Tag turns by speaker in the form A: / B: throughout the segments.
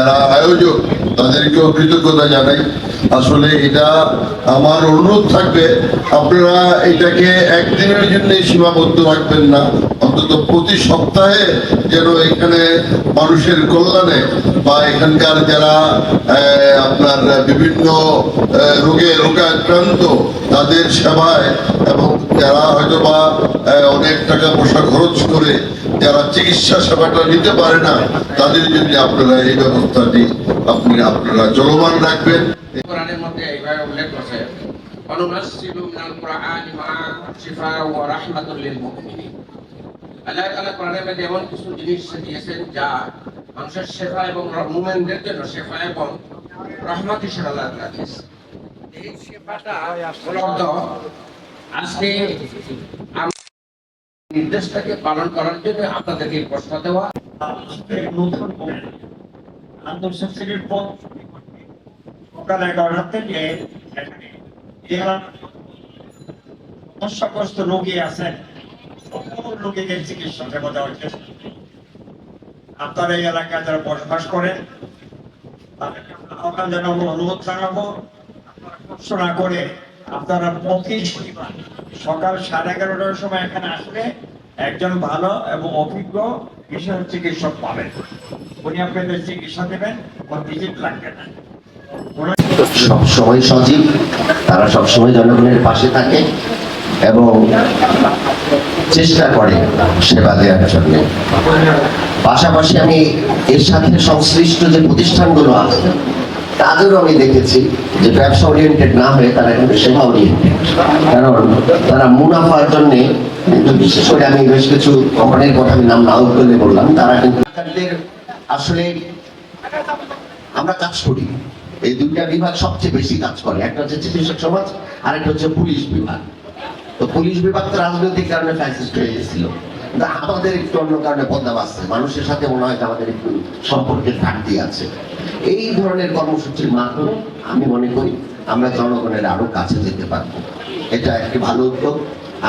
A: যারা আয়োজক, তাদেরকেও কৃতজ্ঞতা জানাই। আসলে এটা আমার অনুরোধ থাকবে, আপনারা এটাকে একদিনের জন্য সীমাবদ্ধ রাখবেন না। অন্তত প্রতি সপ্তাহে যেন এখানে মানুষের কল্যাণে বা এখানকার যারা আপনার বিভিন্ন রোগে রোগাক্রান্ত, তাদের সেবায় এবং যারা হয়তো বা অনেক টাকা পয়সা খরচ করে যারা চিকিৎসা সেবাটা নিতে পারে না তাদের জন্য আপনারা এই ব্যবস্থাটি আপনি আপনারা চলমান রাখবেন।
B: কোরআনের মধ্যে এইভাবে উল্লেখ করছে অনুনাসিলু মিনাল কুরআনি মা শিফা ওয়া রাহমাতুল লিল মুমিনিন। আল্লাহ তাআলা কোরআনের মধ্যে এমন কিছু জিনিস দিয়েছেন যা মানুষের শেফা এবং মুমিনদের জন্য শেফা এবং রহমত হিসেবে আল্লাহ তাআলা দিয়েছেন। এই শেফাটা উপলব্ধ আজকে নির্দেশটাকে পালন করার জন্য আপনাদেরকে প্রশ্ন দেওয়া।
C: রোগী চিকিৎসা আপনারা এই এলাকায় যারা বসবাস করেন, তাদেরকে আমরা অনুরোধ জানাব, আপনারা না করে আপনারা প্রতি শনিবার সকাল সাড়ে এগারোটার সময় এখানে আসলে একজন ভালো এবং অভিজ্ঞ বিশেষ চিকিৎসক পাবেন। উনি আপনাদের চিকিৎসা দেবেন, কোনো ভিজিট লাগবে না।
D: সব সময় সজীব, তারা সব সময় জনগণের পাশে থাকে এবং চেষ্টা করে সেবা দেওয়ার জন্য। পাশাপাশি আমি এর সাথে সংশ্লিষ্ট যে প্রতিষ্ঠানগুলো আছে তাদেরও আমি দেখেছি যে ব্যবসা ওরিয়েন্টেড না হয়ে তারা কিন্তু সেবা ওরিয়েন্টেড কারণ তারা মুনাফার জন্য কিন্তু বিশেষ করে আমি বেশ কিছু কোম্পানির কথা আমি নাম নাও করলে বললাম, তারা কিন্তু আসলে আমরা কাজ করি। এই দুইটা বিভাগ সবচেয়ে বেশি কাজ করে। একটা হচ্ছে চিকিৎসক সমাজ আর একটা হচ্ছে পুলিশ বিভাগ। তো পুলিশ বিভাগ তো রাজনৈতিক কারণে ফ্যাসিস্ট হয়ে গেছিল। আমাদের একটু অন্য কারণে বদনাম আছে মানুষের সাথে মনে হয় আমাদের একটু সম্পর্কের ঘাটতি আছে। এই ধরনের কর্মসূচির মাধ্যমে আমি মনে করি আমরা জনগণের আরও কাছে যেতে পারব। এটা একটি ভালো উদ্যোগ।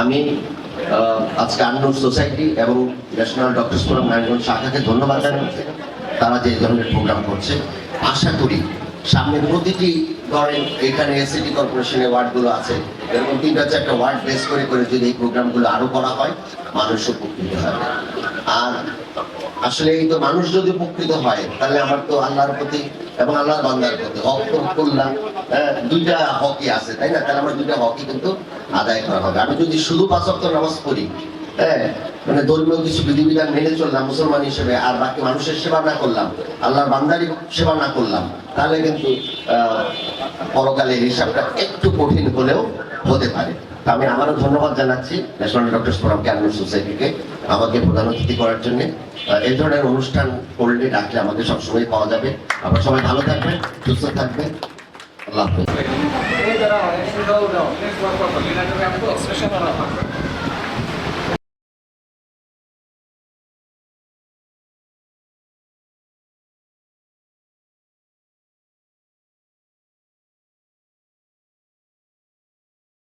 D: আমি আজকে আন্নোর সোসাইটি এবং ন্যাশনাল ডক্টরস ফোরাম নারায়ণগঞ্জ শাখাকে ধন্যবাদ জানাচ্ছি। তারা যে ধরনের প্রোগ্রাম করছে, আশা করি সামনে প্রতিটি ধরেন এখানে সিটি কর্পোরেশনের ওয়ার্ডগুলো আছে এরকম তিনটা চারটা ওয়ার্ড বেস করে করে যদি এই প্রোগ্রামগুলো আরও করা হয় মানুষ উপকৃত হবে। আর আসলে এই তো মানুষ যদি উপকৃত হয় তাহলে আমার তো আল্লাহর প্রতি এবং আল্লাহর বান্দার প্রতি হক হ্যাঁ, দুইটা হকি আছে তাই না? তাহলে আমার দুইটা হকি কিন্তু আদায় করা হবে। আমি যদি শুধু পাঁচ নামাজ পড়ি হ্যাঁ মানে ধর্মীয় কিছু বিধিবিধান মেনে চললাম মুসলমান হিসেবে আর বাকি মানুষের সেবা না করলাম আল্লাহর বান্দারি সেবা না করলাম তাহলে কিন্তু আহ, পরকালে হিসাবটা একটু কঠিন হলেও হতে পারে। আমি আমারও ধন্যবাদ জানাচ্ছি ন্যাশনাল ডক্টরস ফোরাম ক্যান্সার সোসাইটিকে আমাকে প্রধান অতিথি করার জন্য। এই ধরনের অনুষ্ঠান করলে ডাকলে আমাকে সবসময় পাওয়া যাবে। আপনারা সবাই ভালো থাকবেন সুস্থ থাকবেন। আল্লাহ হাফেজ।